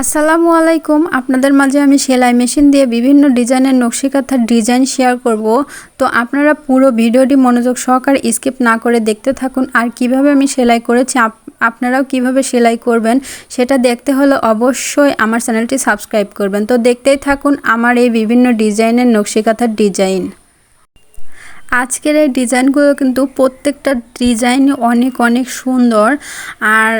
আসসালামু আলাইকুম। আপনাদের মাঝে আমি সেলাই মেশিন দিয়ে বিভিন্ন ডিজাইনের নকশিকাথার ডিজাইন শেয়ার করব। তো আপনারা পুরো ভিডিওটি মনোযোগ সহকারে স্কিপ না করে দেখতে থাকুন আর কীভাবে আমি সেলাই করেছি আপনারাও কীভাবে সেলাই করবেন সেটা দেখতে হলে অবশ্যই আমার চ্যানেলটি সাবস্ক্রাইব করবেন। তো দেখতেই থাকুন আমার এই বিভিন্ন ডিজাইনের নকশিকাথার ডিজাইন। আজকের এই ডিজাইনগুলো কিন্তু প্রত্যেকটা ডিজাইন অনেক অনেক সুন্দর। আর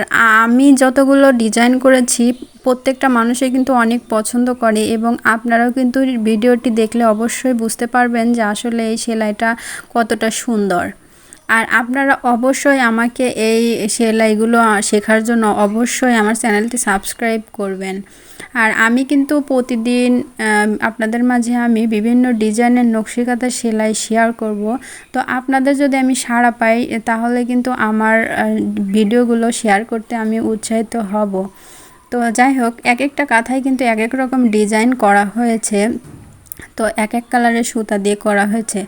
আমি যতগুলো ডিজাইন করেছি, প্রত্যেকটা মানুষই কিন্তু অনেক পছন্দ করে এবং আপনারাও কিন্তু ভিডিওটি দেখলে অবশ্যই বুঝতে পারবেন যে আসলে এই সেলাইটা কতটা সুন্দর। আর আপনারা অবশ্যই আমাকে এই সেলাইগুলো শেখার জন্য অবশ্যই আমার চ্যানেলটি সাবস্ক্রাইব করবেন। আর আমি কিন্তু প্রতিদিন আপনাদের মাঝে আমি বিভিন্ন ডিজাইনের নকশিকাতা সেলাই শেয়ার করব। তো আপনাদের যদি আমি সাড়া পাই তাহলে কিন্তু আমার ভিডিওগুলো শেয়ার করতে আমি উৎসাহিত হব। তো যাই হোক এক একটা কাঁথায় কিন্তু এক এক রকম ডিজাইন করা হয়েছে। তো এক এক কালারের সুতা দিয়ে করা হয়েছে।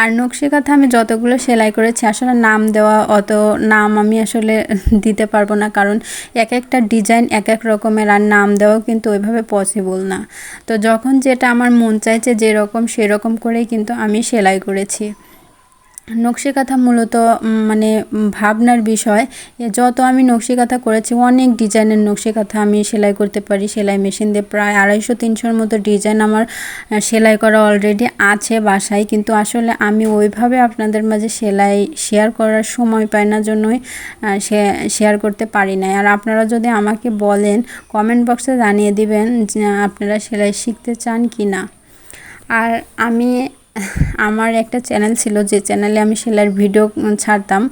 আর নকশি কাঁথা আমি যতগুলো সেলাই করেছি, আসলে নাম দেওয়া অত নাম আমি আসলে দিতে পারব না, কারণ এক একটা ডিজাইন এক এক রকমের আর নাম দেওয়া কিন্তু ওইভাবে পসিবল না। তো যখন যেটা আমার মন চাইছে যেরকম সেরকম করেই কিন্তু আমি সেলাই করেছি। নকশিকাঁথা মূলত মানে ভাবনার বিষয়। যত আমি নকশিকাঁথা করেছি, অনেক ডিজাইনের নকশিকাঁথা আমি সেলাই করতে পারি। সেলাই মেশিন দিয়ে প্রায় আড়াইশো, তিনশোর মতো ডিজাইন আমার সেলাই করা অলরেডি আছে বাসায়। কিন্তু আসলে আমি ওইভাবে আপনাদের মাঝে সেলাই শেয়ার করার সময় পাই না, জন্যই শেয়ার করতে পারি না আর আপনারা যদি আমাকে বলেন কমেন্ট বক্সে জানিয়ে দিবেন আপনারা সেলাই শিখতে চান কি না আর আমি আমার একটা চ্যানেল ছিল, যে চ্যানেলে আমি সেলাইয়ের ভিডিও ছাড়তাম।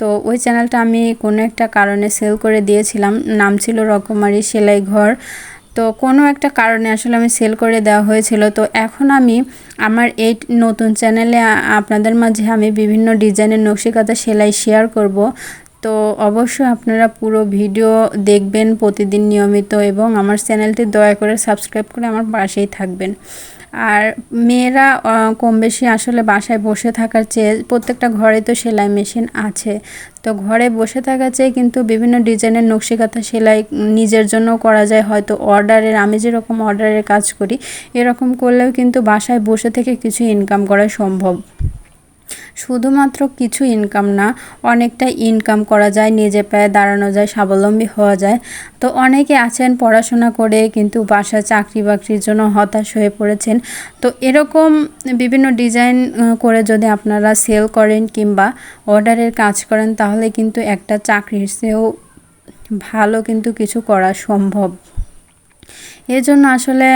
তো ওই চ্যানেলটা আমি কোনো একটা কারণে সেল করে দিয়েছিলাম। নাম ছিল রকমারি সেলাই ঘর। তো কোনো একটা কারণে আসলে আমি সেল করে দেওয়া হয়েছিল। তো এখন আমি আমার এই নতুন চ্যানেলে আপনাদের মাঝে আমি বিভিন্ন ডিজাইনের নকশিকাতা সেলাই শেয়ার করব। তো অবশ্যই আপনারা পুরো ভিডিও দেখবেন প্রতিদিন নিয়মিত এবং আমার চ্যানেলটি দয়া করে সাবস্ক্রাইব করে আমার পাশেই থাকবেন। আর মেয়েরা কম বেশি আসলে বাসায় বসে থাকার চেয়ে প্রত্যেকটা ঘরে তো সেলাই মেশিন আছে। তো ঘরে বসে থাকার চেয়ে কিন্তু বিভিন্ন ডিজাইনের নকশিকাথা সেলাই নিজের জন্য করা যায়। হয়তো অর্ডারের, আমি যেরকম অর্ডারের কাজ করি, এরকম করলেও কিন্তু বাসায় বসে থেকে কিছু ইনকাম করা সম্ভব। শুধুমাত্র কিছু ইনকাম না, অনেকটা ইনকাম করা যায়, নিজে পায়ে দাঁড়ানো যায়, স্বাবলম্বী হওয়া যায়। তো অনেকে আছেন পড়াশোনা করে কিন্তু বাসায় চাকরি বাকরির জন্য হতাশ হয়ে পড়েছেন। তো এরকম বিভিন্ন ডিজাইন করে যদি আপনারা সেল করেন কিংবা অর্ডারের কাজ করেন, তাহলে কিন্তু একটা চাকরির চেয়েও ভালো কিন্তু কিছু করা সম্ভব। এজন্য আসলে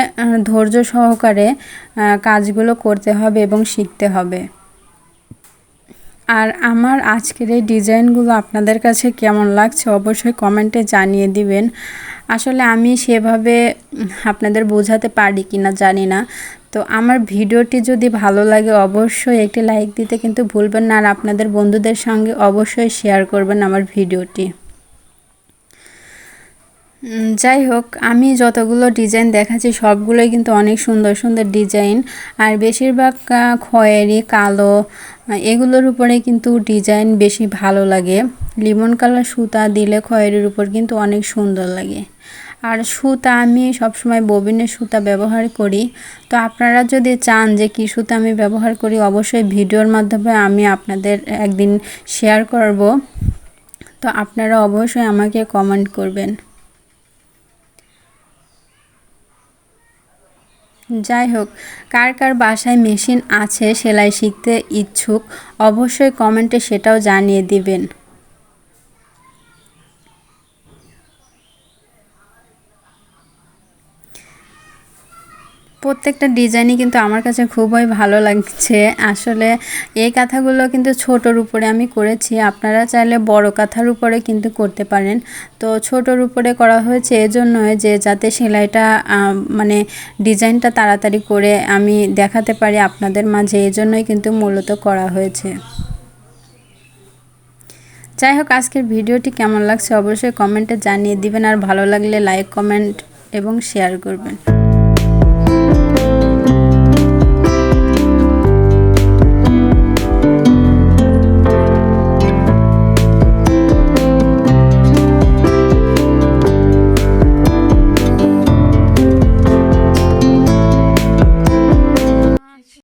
ধৈর্য সহকারে কাজগুলো করতে হবে এবং শিখতে হবে। আর আমার আজকের এই ডিজাইনগুলো আপনাদের কাছে কেমন লাগছে অবশ্যই কমেন্টে জানিয়ে দিবেন। আসলে আমি সেভাবে আপনাদের বোঝাতে পারি কি না জানি না। তো আমার ভিডিওটি যদি ভালো লাগে অবশ্যই একটি লাইক দিতে কিন্তু ভুলবেন না। আর আপনাদের বন্ধুদের সঙ্গে অবশ্যই শেয়ার করবেন আমার ভিডিওটি। যাই হোক, আমি যতগুলো ডিজাইন দেখাচ্ছি, সবগুলোই কিন্তু অনেক সুন্দর সুন্দর ডিজাইন আর বেশিরভাগ খয়েরি, কালো এগুলোর উপরে কিন্তু ডিজাইন বেশি ভালো লাগে। লিমন কালার সুতা দিলে খয়েরির উপর কিন্তু অনেক সুন্দর লাগে। আর সুতা, আমি সবসময় ববিনের সুতা ব্যবহার করি। তো আপনারা যদি চান যে কী সুতা আমি ব্যবহার করি, অবশ্যই ভিডিওর মাধ্যমে আমি আপনাদের একদিন শেয়ার করব। তো আপনারা অবশ্যই আমাকে কমেন্ট করবেন। যাই হোক কার কার বাসায় মেশিন আছে সেলাই শিখতে ইচ্ছুক, অবশ্যই কমেন্টে সেটাও জানিয়ে দিবেন। প্রত্যেকটা ডিজাইনই কিন্তু আমার কাছে খুবই ভালো লাগছে। আসলে এই কাঁথাগুলো কিন্তু ছোটোর উপরে আমি করেছি, আপনারা চাইলে বড় কাঁথার উপরে কিন্তু করতে পারেন। তো ছোটোর উপরে করা হয়েছে এজন্যই যে, যাতে সেলাইটা মানে ডিজাইনটা তাড়াতাড়ি করে আমি দেখাতে পারি আপনাদের মাঝে, এজন্যই কিন্তু মূলত করা হয়েছে। যাই হোক, আজকের ভিডিওটি কেমন লাগছে অবশ্যই কমেন্টে জানিয়ে দিবেন, আর ভালো লাগলে লাইক, কমেন্ট এবং শেয়ার করবেন।